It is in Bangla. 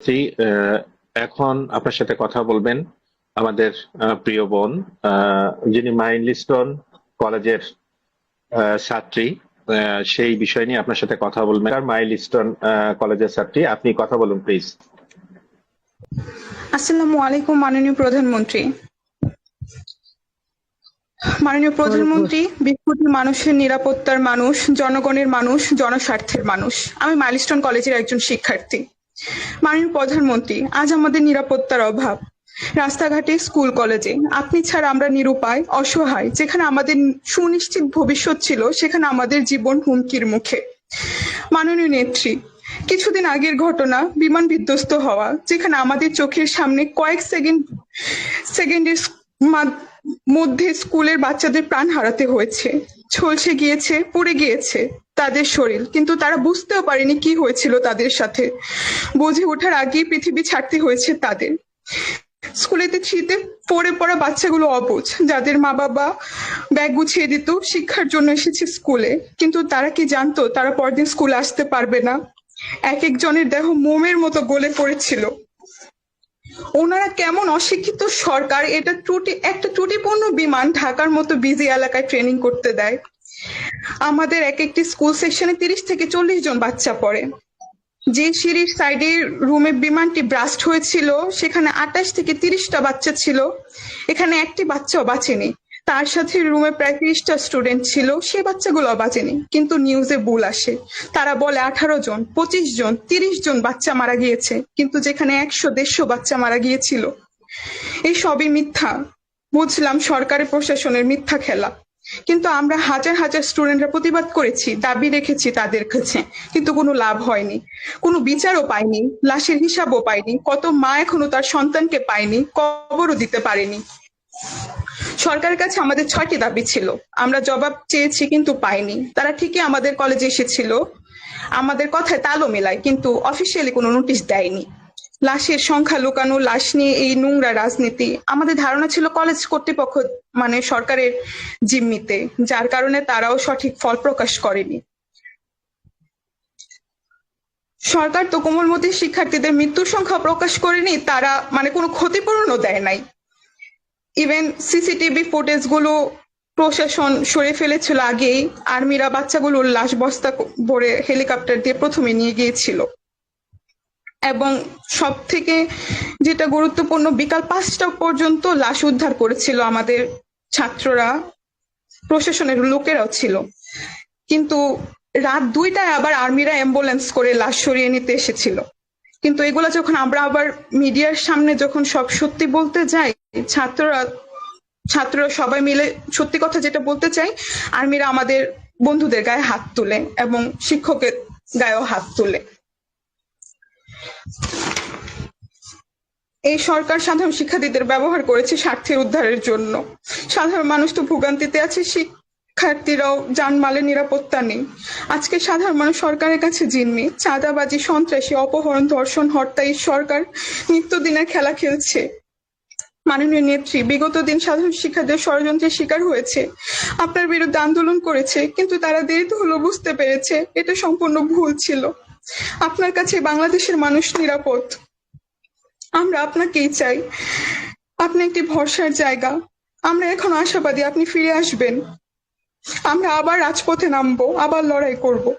আহ, এখন আপনার সাথে কথা বলবেন আমাদের প্রিয় বোন যিনি মাইলস্টোন কলেজের ছাত্রী সেই বিষয় নিয়ে আপনার সাথে কথা বলবেন। আর মাইলস্টোন কলেজের ছাত্রী আপনি কথা বলুন প্লিজ। আসসালামু আলাইকুম মাননীয় প্রধানমন্ত্রী। মাননীয় প্রধানমন্ত্রী বিপুটি মানুষের নিরাপত্তার মানুষ জনগণের মানুষ জনস্বার্থের মানুষ। আমি মাইলস্টোন কলেজের একজন শিক্ষার্থী। মাননীয় প্রধানমন্ত্রী, আজ আমাদের নিরাপত্তার অভাব। রাস্তাঘাটে, স্কুল, কলেজে। আপনি ছাড়া আমরা নিরুপায়, অসহায়, যেখানে আমাদের সুনিশ্চিত ভবিষ্যৎ ছিল, সেখানে আমাদের জীবন হুমকির মুখে। মাননীয় নেত্রী, কিছুদিন আগের ঘটনা, বিমান বিধ্বস্ত হওয়া, যেখানে আমাদের চোখের সামনে কয়েক সেকেন্ড, সেকেন্ডের মধ্যে স্কুলের বাচ্চাদের প্রাণ হারাতে হয়েছে। ঝলসে গিয়েছে, পড়ে গিয়েছে। তাদের শরীর। কিন্তু তারা বুঝতেও পারেনি কি হয়েছিল তাদের সাথে। বুঝে ওঠার আগেই পৃথিবী ছাড়তে হয়েছে তাদের। স্কুলেতে শীতে পড়ে পড়া বাচ্চাগুলো অবুঝ। যাদের মা বাবা ব্যাগ গুছিয়ে দিত, শিক্ষার জন্য এসেছে স্কুলে। কিন্তু তারা কি জানতো, তারা পরদিন স্কুলে আসতে পারবে না। এক একজনের দেহ মোমের মতো গলে পড়েছিল। ওনারা কেমন অশিক্ষিত সরকার, এটা ত্রুটি, একটা ত্রুটিপূর্ণ বিমান ঢাকার মতো বিজি এলাকায় ট্রেনিং করতে দেয়। আমাদের এক একটি স্কুল সেকশনে তিরিশ থেকে চল্লিশ জন বাচ্চা পড়ে। যে সিঁড়ির সাইডে রুমে বিমানটি ব্রাস্ট হয়েছিল, সেখানে আঠাশ থেকে তিরিশটা বাচ্চা ছিল। এখানে একটি বাচ্চাও বাঁচেনি। তার সাথে রুমে প্রায় তিরিশটা স্টুডেন্ট ছিল, সে বাচ্চাগুলো বাঁচেনি। কিন্তু নিউজে ভুল আসে। তারা বলে আঠারো জন, পঁচিশ জন, তিরিশ জন বাচ্চা মারা গিয়েছে। কিন্তু যেখানে একশো, দেড়শো বাচ্চা মারা গিয়েছিল। এই সবই মিথ্যা। বুঝলাম সরকারের প্রশাসনের মিথ্যা খেলা। কিন্তু আমরা হাজার হাজার স্টুডেন্টরা প্রতিবাদ করেছি, দাবি রেখেছি তাদের কাছে। কিন্তু কোনো লাভ হয়নি। কোনো বিচারও পাইনি, লাশের হিসাবও পাইনি, কত মা এখনও তার সন্তানকে পায়নি, কবরও দিতে পারেনি। সরকারের কাছে আমাদের ছয়টি দাবি ছিল। আমরা জবাব চেয়েছি কিন্তু পাইনি। তারা ঠিকই আমাদের কলেজে এসেছিল। আমাদের কথায় তালও মেলায়, কিন্তু অফিসিয়ালি কোনো নোটিশ দেয়নি। লাশের সংখ্যা লুকানো, লাশ নিয়ে এই নোংরা রাজনীতি। আমাদের ধারণা ছিল কলেজ কর্তৃপক্ষ মানে সরকারের জিম্মিতে, যার কারণে তারাও সঠিক ফল প্রকাশ করেনি। সরকার তো কোমলমতি শিক্ষার্থীদের মৃত্যুর সংখ্যা প্রকাশ করেনি, তারা মানে কোনো ক্ষতিপূরণও দেয় নাই। ইভেন সিসিটিভি ফুটেজগুলো প্রশাসন সরে ফেলেছিল আগেই, আর্মিরা বাচ্চাগুলোর লাশ বস্তা ভরে হেলিকপ্টার দিয়ে প্রথমে নিয়ে গিয়েছিল। এবং সব থেকে যেটা গুরুত্বপূর্ণ, বিকাল পাঁচটা পর্যন্ত লাশ উদ্ধার করেছিল আমাদের ছাত্ররা, প্রশাসনের লোকেরাও ছিল। কিন্তু রাত দুইটায় আবার আর্মিরা অ্যাম্বুলেন্স করে লাশ সরিয়ে নিতে এসেছিল। কিন্তু এগুলো যখন আমরা আবার মিডিয়ার সামনে যখন সব সত্যি বলতে যাই, ছাত্ররা ছাত্ররা সবাই মিলে সত্যি কথা যেটা বলতে চাই, আর্মিরা আমাদের বন্ধুদের গায়ে হাত তুলে এবং শিক্ষকের গায়েও হাত তুলে। এই সরকার সাধারণ শিক্ষার্থীদের ব্যবহার করেছে স্বার্থের উদ্ধারের জন্য। সাধারণ মানুষ তো ভোগান্তিতে আছে, শিক্ষার্থীরাও যানমালের নিরাপত্তা নেই। আজকে সাধারণ মানুষ সরকারের কাছে জিম্মি। চাঁদাবাজি, সন্ত্রাসী, অপহরণ, ধর্ষণ এই সরকার নিত্যদিনের খেলা খেলছে। মাননীয় নেত্রী, বিগত দিন সাধারণ শিক্ষার্থীদের ষড়যন্ত্রের শিকার হয়েছে। আপনার বিরুদ্ধে আন্দোলন করেছে, কিন্তু তারা দেরিতে হলো বুঝতে পেরেছে, এটা সম্পূর্ণ ভুল ছিল। আপনার কাছে বাংলাদেশের মানুষ নিরাপদ। আমরা আপনাকেই চাই। আপনি একটি ভরসার জায়গা। আমরা এখন আশাবাদী আপনি ফিরে আসবেন। আমরা আবার রাজপথে নামবো, আবার লড়াই করব।